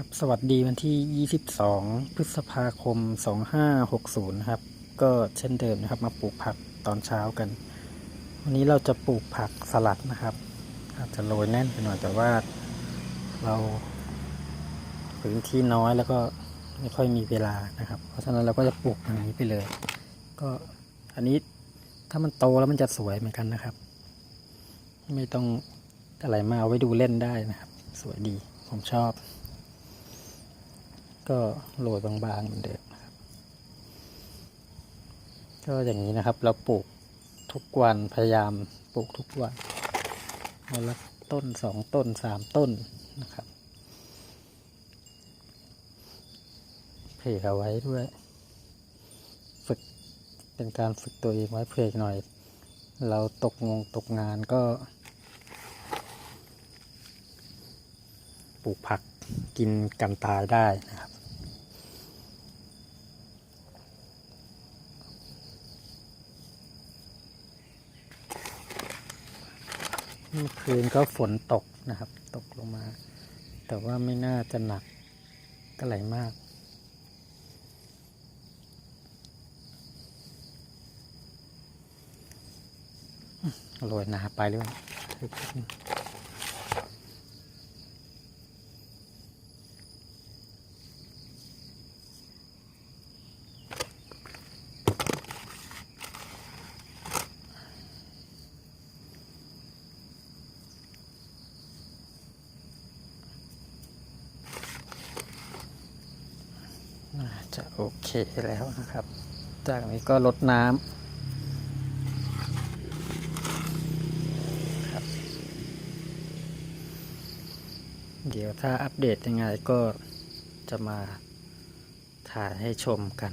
ครับ สวัสดีวันที่ 22 พฤษภาคม 2560นะครับ ก็เช่นเดิมนะครับ มาปลูกผักตอนเช้ากัน วันนี้เราจะปลูกผักสลัดนะครับ อาจจะโรยแน่นไปหน่อยแต่ว่าเราพื้นที่น้อยแล้วก็ไม่ค่อยมีเวลานะครับ เพราะฉะนั้นเราก็จะปลูกอย่างนี้ไปเลย ก็อันนี้ถ้ามันโตแล้วมันจะสวยเหมือนกันนะครับ ไม่ต้องอะไรมาเอาไว้ดูเล่นได้นะครับ สวยดีผมชอบ ก็โรยบางๆเหมือนเดิมนะครับ ก็อย่างนี้นะครับเราปลูกทุกวันพยายามปลูกทุกวันวันละต้นสองต้นสามต้นนะครับเพกเอาไว้ด้วย ฝึกเป็นการฝึกตัวเองไว้เพกหน่อย เราตกงงตกงานก็ ปลูกผักกินกันตายได้นะครับ มื่อคืนก็ฝนตกนะครับ ตกลงมา แต่ว่าไม่น่าจะหนักเท่าไหร่มากโรยนาไปเรื่อย น่า จะโอเคแล้วนะครับ จากนี้ก็ลดน้ำครับ เดี๋ยวถ้าอัปเดตยังไงก็จะมาถ่ายให้ชมกัน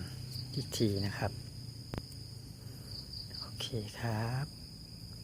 อีกทีนะครับ โอเคครับ